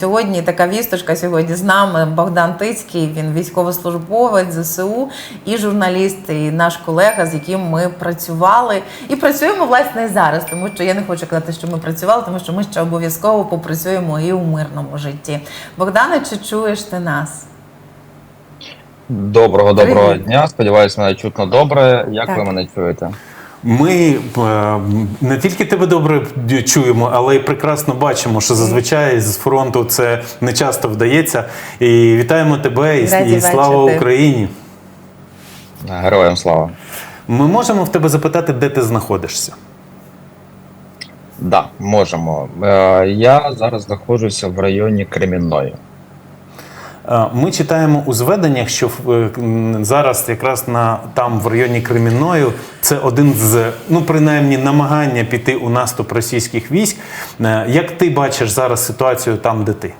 Сьогодні така вісточка. Сьогодні з нами Богдан Тицький. Він військовослужбовець ЗСУ і журналіст, і наш колега, з яким ми працювали і працюємо власне і зараз, тому що я не хочу казати, що ми працювали, тому що ми ще обов'язково попрацюємо і у мирному житті. Богдане, чи чуєш ти нас? Доброго доброго Привіт. дня. Сподіваюся, мене чутно добре. Як Так. ви мене чуєте? Ми е, не тільки тебе добре чуємо, але й прекрасно бачимо, що зазвичай з фронту це не часто вдається. І вітаємо тебе і, і слава бачити. Україні. Героям слава. Ми можемо в тебе запитати, де ти знаходишся. Да, можемо. Е, я зараз знаходжуся в районі Кремінної. Е, Ми читаємо у зведеннях, що е, зараз якраз на там в районі Кремінною це один з ну принаймні намагання піти у наступ російських військ. Е, Як ти бачиш зараз ситуацію там, де ти?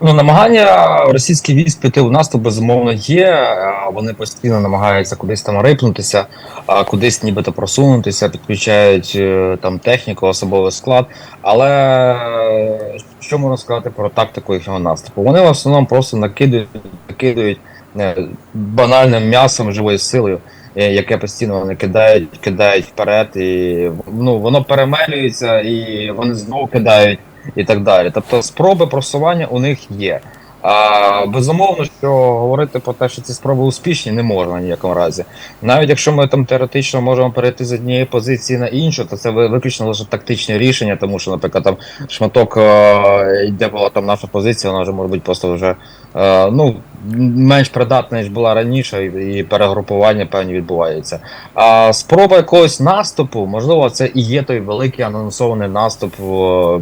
Ну, намагання російських військ піти у наступ безумовно є. Вони постійно намагаються кудись там рипнутися, а кудись нібито просунутися, підключають е, там техніку, особовий склад. Але е, що можна сказати про тактику їхнього наступу? Вони в основному просто накидують, накидують е, банальним м'ясом живою силою. Яке постійно вони кидають, кидають вперед, і ну воно перемелюється, і вони знову кидають і так далі. Тобто спроби просування у них є. А, безумовно, що говорити про те, що ці спроби успішні, не можна ніякому разі. Навіть якщо ми там теоретично можемо перейти з однієї позиції на іншу, то це ви- виключно лише тактичне рішення, тому що, наприклад, там шматок, е, де була там наша позиція, вона вже може бути просто вже е, ну, менш придатна, ніж була раніше, і, перегрупування певні відбуваються. А спроба якогось наступу, можливо, це і є той великий анонсований наступ е,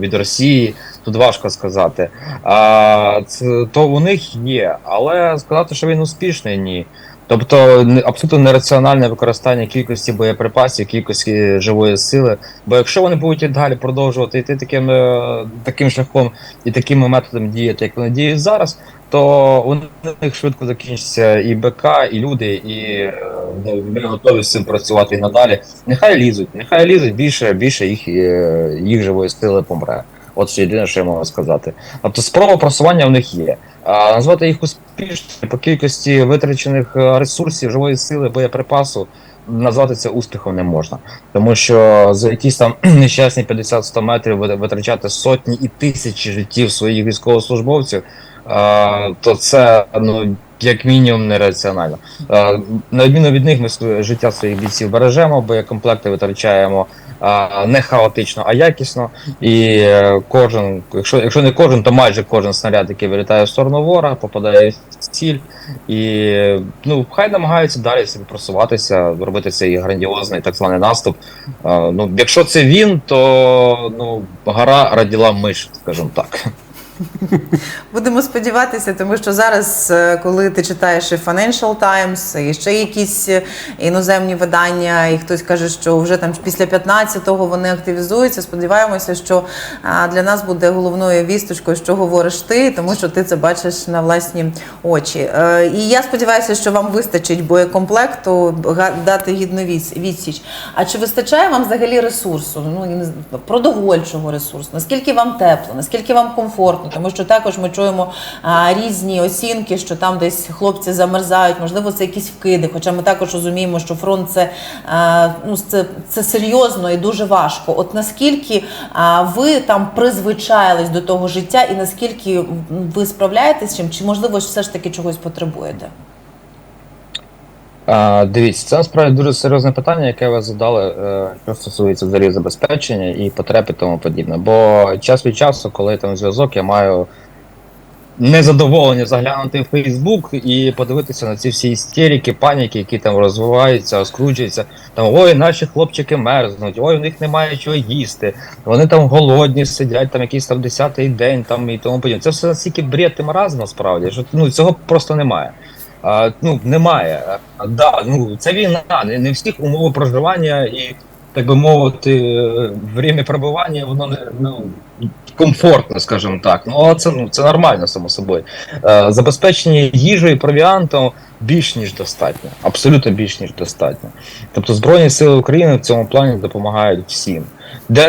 від Росії. Тут важко сказати. А, це, то у них є, але сказати, що він успішний, ні. Тобто абсолютно нераціональне використання кількості боєприпасів, кількості живої сили. Бо якщо вони будуть і далі продовжувати йти таким, е, таким шляхом і такими методами діяти, як вони діють зараз, то у них швидко закінчиться і БК, і люди, і е, ну, ми готові з цим працювати і надалі. Нехай лізуть, нехай лізуть більше, більше їх, е, їх живої сили помре. От що єдине, що я можу сказати. Тобто спроба просування в них є. А назвати їх успішними по кількості витрачених е, ресурсів, живої сили, боєприпасу, назвати це успіхом не можна. Тому що за якісь там нещасні 50-100 метрів ви- витрачати сотні і тисячі життів своїх військовослужбовців, а, то це ну. Як мінімум нераціонально. Е, На відміну від них, ми життя своїх бійців бережемо, боєкомплекти витрачаємо не хаотично, а якісно. І е, кожен, якщо, якщо не кожен, то майже кожен снаряд, який вилітає в сторону ворога, попадає в ціль. І ну, хай намагаються далі собі просуватися, робити цей грандіозний так званий наступ. Ну, якщо це він, то ну, гора раділа миш, скажімо так. Будемо сподіватися, тому що зараз, е, коли ти читаєш і Financial Times, і ще якісь е, іноземні видання, і хтось каже, що вже там після 15-го вони активізуються. Сподіваємося, що для нас буде головною вісточкою, що говориш ти, тому що ти це бачиш на власні очі. Е, І я сподіваюся, що вам вистачить боєкомплекту дати гідну відсіч. А чи вистачає вам взагалі ресурсу? Ну продовольчого ресурсу? Наскільки вам тепло, наскільки вам комфортно? Тому що також ми чуємо різні оцінки, що там десь хлопці замерзають, можливо, це якісь вкиди. Хоча ми також розуміємо, що фронт це, ну, це, це серйозно і дуже важко. От наскільки ви там призвичаїлись до того життя, і наскільки ви справляєтесь з чим, чи можливо все ж таки чогось потребуєте? А, дивіться, це насправді дуже серйозне питання, яке ви задали, е, що стосується взагалі забезпечення і потреб і тому подібне. Бо час від часу, коли там зв'язок, я маю незадоволення заглянути в Фейсбук і подивитися на ці всі істерики, паніки, які там розвиваються, скручуються. Там ой, наші хлопчики мерзнуть, ой, у них немає чого їсти. Вони там голодні сидять, там якийсь там десятий день там і тому подібне. Це все настільки бред і маразм насправді, що ну цього просто немає. Ну, немає. Да, ну, це війна, не, не всіх умови проживання і, так би мовити, время перебування, воно не, ну, комфортно, скажімо так. Ну, але це, ну, це нормально, само собою. Е, забезпечення їжею і провіантом більш ніж достатньо. Абсолютно більш ніж достатньо. Тобто Збройні Сили України в цьому плані допомагають всім. Де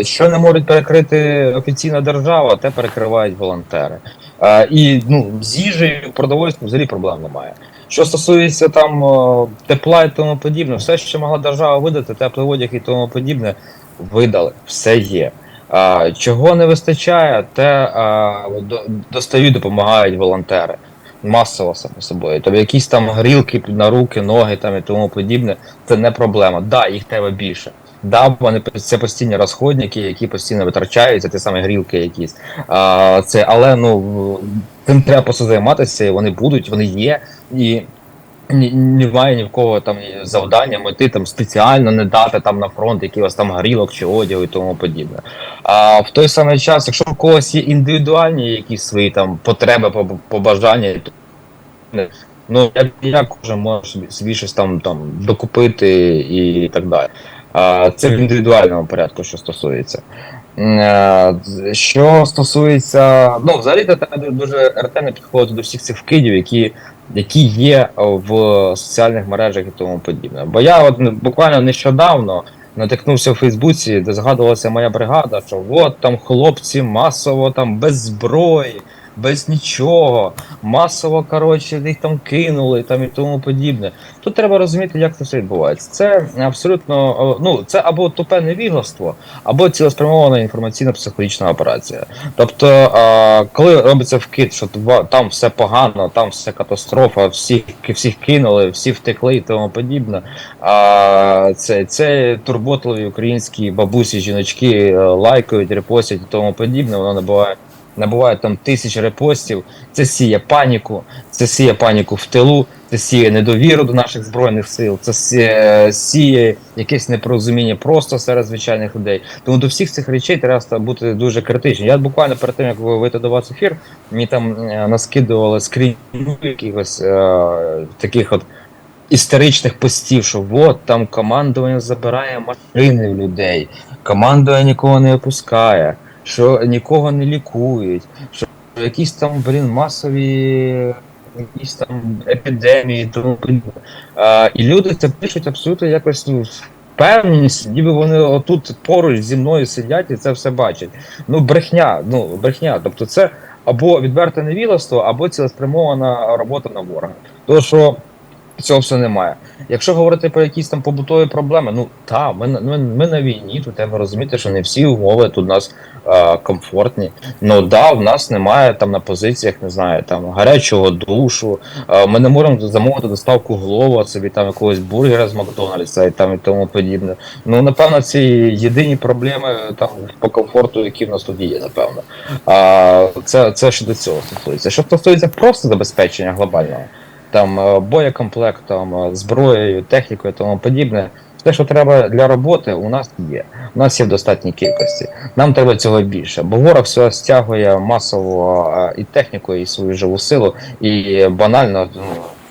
е, що не можуть перекрити офіційна держава, те перекривають волонтери. І ну, з їжею, продовольством взагалі проблем немає. Що стосується там е, тепла і тому подібне, все, що могла держава видати, теплий одяг і тому подібне, видали, все є. А, чого не вистачає, те а, до- достають, допомагають волонтери. Масово само собою. Тобто якісь там грілки на руки, ноги там і тому подібне, це не проблема. Да, їх треба більше. Да, вони це постійні розходники, які постійно витрачаються, ті самі грілки якісь. А, це, але ну цим треба просто займатися, і вони будуть, вони є. І немає ні в кого там завдання мети там спеціально не дати там на фронт якихось там горілок чи одягу і тому подібне. А в той самий час, якщо у когось є індивідуальні якісь свої там потреби, побажання, ну як, як кожен може собі щось там, там докупити і так далі. Це в індивідуальному порядку, що стосується. Що стосується, ну, взагалі то дуже ретельно підходити до всіх цих вкидів, які які є в соціальних мережах і тому подібне. Бо я от буквально нещодавно натикнувся в Фейсбуці, де згадувалася моя бригада, що от там хлопці масово там без зброї, без нічого, масово коротше їх там кинули там і тому подібне. Тут треба розуміти, як це все відбувається. Це абсолютно ну це або тупе невігластво, або цілеспрямована інформаційно-психологічна операція. Тобто, коли робиться вкид, що там все погано, там все катастрофа, всіх, всіх кинули, всі втекли і тому подібне. А, це, це турботливі українські бабусі, жіночки е, лайкають, репостять і тому подібне, воно набуває. Набуває там тисяч репостів, це сіє паніку, це сіє паніку в тилу, це сіє недовіру до наших збройних сил, це сіє, сіє якесь непорозуміння просто серед звичайних людей. Тому до всіх цих речей треба бути дуже критичним. Я буквально перед тим, як вийти до вас ефір, мені там е, наскидували скрінів якихось е, таких от історичних постів, що от там командування забирає машини в людей, командування нікого не опускає, що нікого не лікують, що якісь там, блін, масові. Якісь там епідемії, тому подібне. І люди це пишуть абсолютно якось ну, впевненість, ніби вони отут поруч зі мною сидять і це все бачать. Ну, брехня, ну, брехня. Тобто це або відверте невілоство, або цілеспрямована робота на ворога. Тому що цього все немає. Якщо говорити про якісь там побутові проблеми, ну та ми, ми, ми на війні, тут треба розуміти, що не всі умови тут у нас е, комфортні. Ну да, в нас немає там на позиціях, не знаю, там гарячого душу. Е, ми не можемо замовити доставку голова собі там якогось бургера з Макдональдса і там і тому подібне. Ну напевно, ці єдині проблеми там по комфорту, які в нас тут є, напевно. А це, це що до цього стосується. Що стосується просто забезпечення глобального там е, боєкомплектом, е, зброєю, технікою тому подібне. Те, що треба для роботи, у нас є. У нас є в достатній кількості. Нам треба цього більше, бо ворог все стягує масово е, і техніку, і свою живу силу, і банально.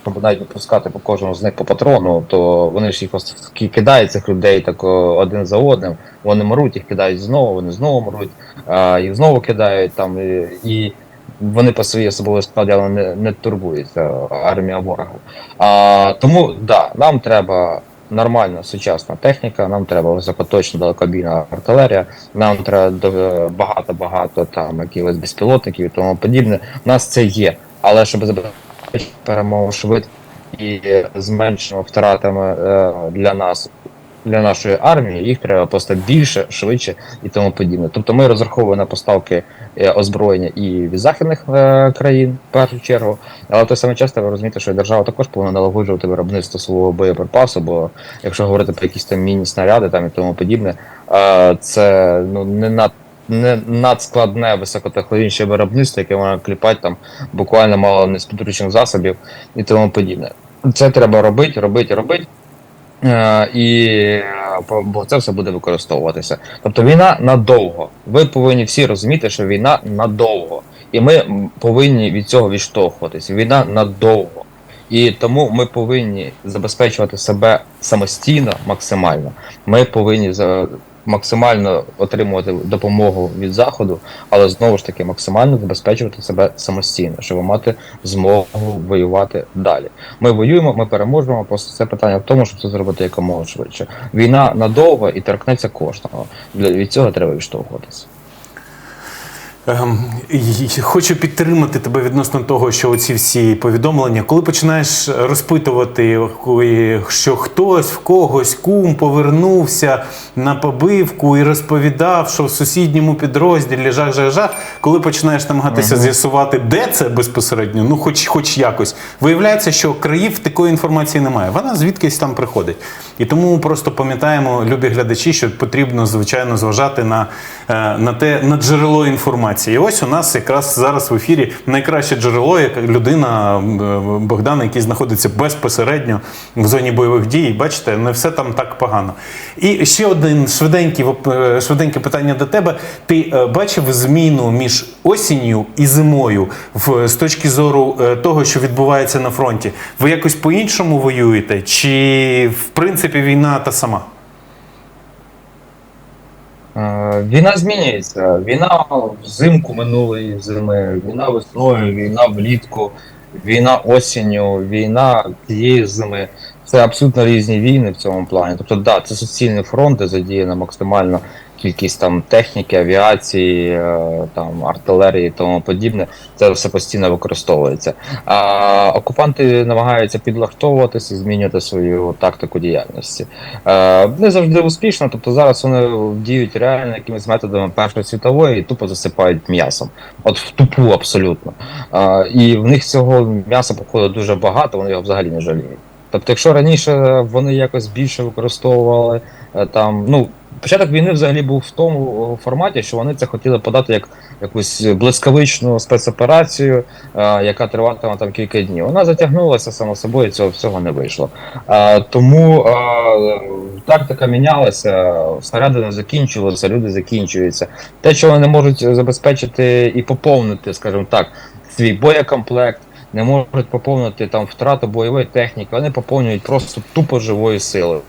ну, навіть випускати по кожному з них по патрону, то вони ж їх кидають цих людей так один за одним. Вони мруть, їх кидають знову, вони знову мруть, їх знову кидають там і вони по своїй особовій складі але не, не турбується армія ворога. А, тому да, нам треба нормальна сучасна техніка, нам треба високоточна далекобійна артилерія, нам треба багато-багато там якихось безпілотників і тому подібне. У нас це є. Але щоб забезпечити перемогу швидко і з меншими втратами е, для нас. Для нашої армії їх треба просто більше, швидше і тому подібне. Тобто ми розраховуємо на поставки е, озброєння і від західних е, країн в першу чергу, але в той самий час треба розуміти, що держава також повинна налагоджувати виробництво свого боєприпасу, бо якщо говорити про якісь там міні-снаряди там і тому подібне, е, це ну не над не надскладне високотехнологічне виробництво, яке можна кліпати там буквально мало не з підручних засобів і тому подібне. Це треба робити, робити, робити. Е, і е, бо це все буде використовуватися. Тобто війна надовго. Ви повинні всі розуміти, що війна надовго. І ми повинні від цього відштовхуватися. Війна надовго. І тому ми повинні забезпечувати себе самостійно максимально. Ми повинні максимально отримувати допомогу від заходу, але знову ж таки максимально забезпечувати себе самостійно, щоб мати змогу воювати далі. Ми воюємо, ми переможемо. Просто це питання в тому, щоб це зробити якомога швидше. Війна надовго і торкнеться кожного. Від цього треба відштовхуватися. Ем, Хочу підтримати тебе відносно того, що оці всі повідомлення, коли починаєш розпитувати, що хтось в когось кум повернувся на побивку і розповідав, що в сусідньому підрозділі жах, жах, жах. Коли починаєш намагатися з'ясувати, де це безпосередньо, ну хоч, хоч якось, виявляється, що країв такої інформації немає. Вона звідкись там приходить. І тому просто пам'ятаємо, любі глядачі, що потрібно звичайно зважати на, на те на джерело інформації. І ось у нас якраз зараз в ефірі найкраще джерело, як людина е, Богдана, який знаходиться безпосередньо в зоні бойових дій. Бачите, не все там так погано. І ще один швиденький, е, швиденьке питання до тебе. Ти е, бачив зміну між осінню і зимою в, з точки зору е, того, що відбувається на фронті? Ви якось по-іншому воюєте? Чи в принципі війна та сама? Е, Війна змінюється. Війна взимку минулої зими, війна весною, війна влітку, війна осінню, війна цієї зими. Це абсолютно різні війни в цьому плані. Тобто, да, це суцільний фронт, де задіяна максимальна кількість там техніки, авіації, е, там артилерії і тому подібне. Це все постійно використовується. А окупанти намагаються підлаштовуватися, змінювати свою тактику діяльності. Е, не завжди успішно, тобто зараз вони діють реально якимись методами Першої світової і тупо засипають м'ясом. От в тупу абсолютно. Е, і в них цього м'яса походу дуже багато, вони його взагалі не жаліють. Тобто, якщо раніше вони якось більше використовували там, ну. Початок війни взагалі був в тому форматі, що вони це хотіли подати як якусь блискавичну спецоперацію, е, яка триватиме там кілька днів. Вона затягнулася само собою, цього всього не вийшло. Е, тому е, тактика мінялася, снаряди закінчувалися, люди закінчуються. Те, що вони не можуть забезпечити і поповнити, скажімо так, свій боєкомплект. Не можуть поповнити там втрату бойової техніки, вони поповнюють просто тупо живою силою,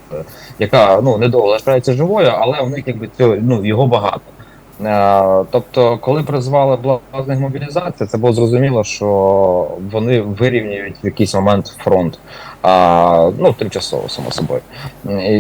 яка ну недовго лишається живою, але у них якби цього ну його багато. Е, тобто, коли призвали блазних мобілізацій, це було зрозуміло, що вони вирівнюють в якийсь момент фронт. А, ну, тимчасово, само собою.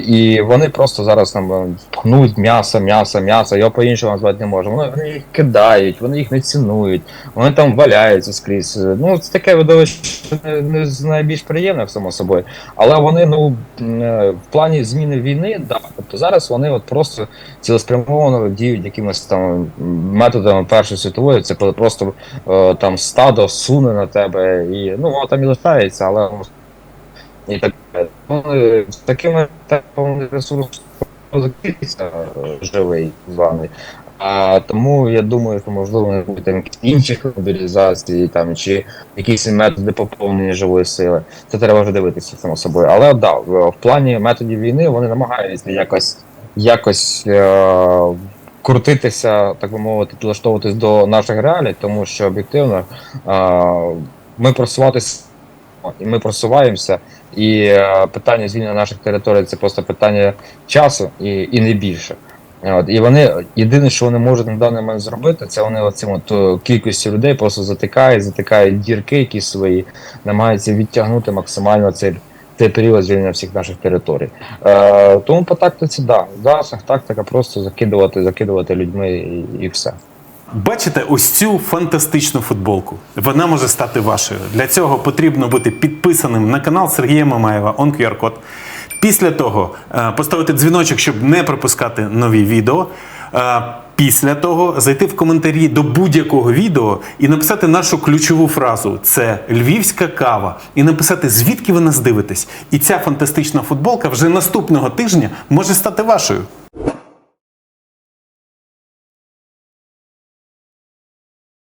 І, вони просто зараз там е, пхнуть м'ясо, м'ясо, м'ясо, його по-іншому назвати не можемо. Вони, їх кидають, вони їх не цінують, вони там валяються скрізь. Ну, це таке видовище не, з найбільш приємне, само собою. Але вони, ну, е, в плані зміни війни, да. Тобто зараз вони от просто цілеспрямовано діють якимись там методами Першої світової, це коли просто е, там стадо суне на тебе, і ну воно там і лишається, але і так далі. З такими темпами ресурсів закінчиться е, живий званий. А тому я думаю, що можливо не буде інших мобілізацій, там чи якісь методи поповнення живої сили. Це треба вже дивитися само собою. Але да, в, в плані методів війни вони намагаються якось якось е- крутитися, так би мовити, підлаштовуватись до наших реалій, тому що об'єктивно е- ми просуватися і ми просуваємося. І е, питання звільнення наших територій це просто питання часу і, і не більше. От, і вони єдине, що вони можуть на даний момент зробити, це вони оцим от е, кількістю людей просто затикають, затикають дірки якісь свої, намагаються відтягнути максимально цей, цей період звільнення всіх наших територій. Е, тому по тактиці, да, зараз тактика просто закидувати, закидувати людьми і, і все. Бачите ось цю фантастичну футболку. Вона може стати вашою. Для цього потрібно бути підписаним на канал Сергія Мамаєва, он QR-код. Після того е, поставити дзвіночок, щоб не пропускати нові відео. Е, Після того зайти в коментарі до будь-якого відео і написати нашу ключову фразу це львівська кава, і написати, звідки ви нас дивитесь. І ця фантастична футболка вже наступного тижня може стати вашою.